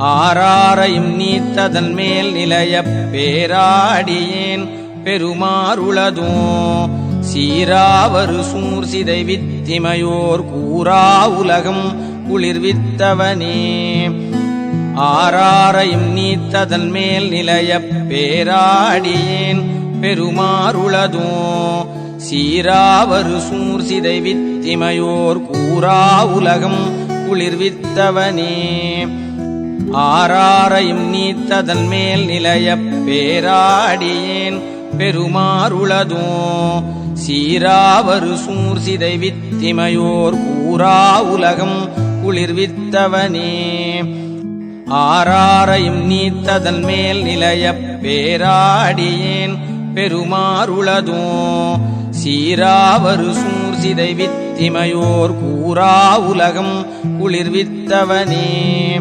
ஆராரையும் நீத்ததன் மேல் நிலைய பேராடியேன் பெருமாறுளதோ. சீராவரு சூர் சிதை வித்திமையோர் கூறா உலகம் குளிர்வித்தவனே. ஆராரையும் நீத்ததன் மேல் நிலைய பேராடியேன் பெருமாறுளதோ. சீராவரு சூர் சிதை வித்திமையோர் கூறா உலகம் குளிர்வித்தவனே. ஆறாரையும் நீத்ததன் மேல் நிலைய பேராடியேன் பெருமாறுளதோ சீராவரு சூர் சிதை வித்திமையோர் கூறா உலகம் குளிர்வித்தவனே. ஆறாரையும் நீத்ததன் மேல் நிலைய பேராடியேன் பெருமாறுளதோ சீராவரு சூர் சிதை வித்திமையோர் கூறா உலகம் குளிர்வித்தவனே.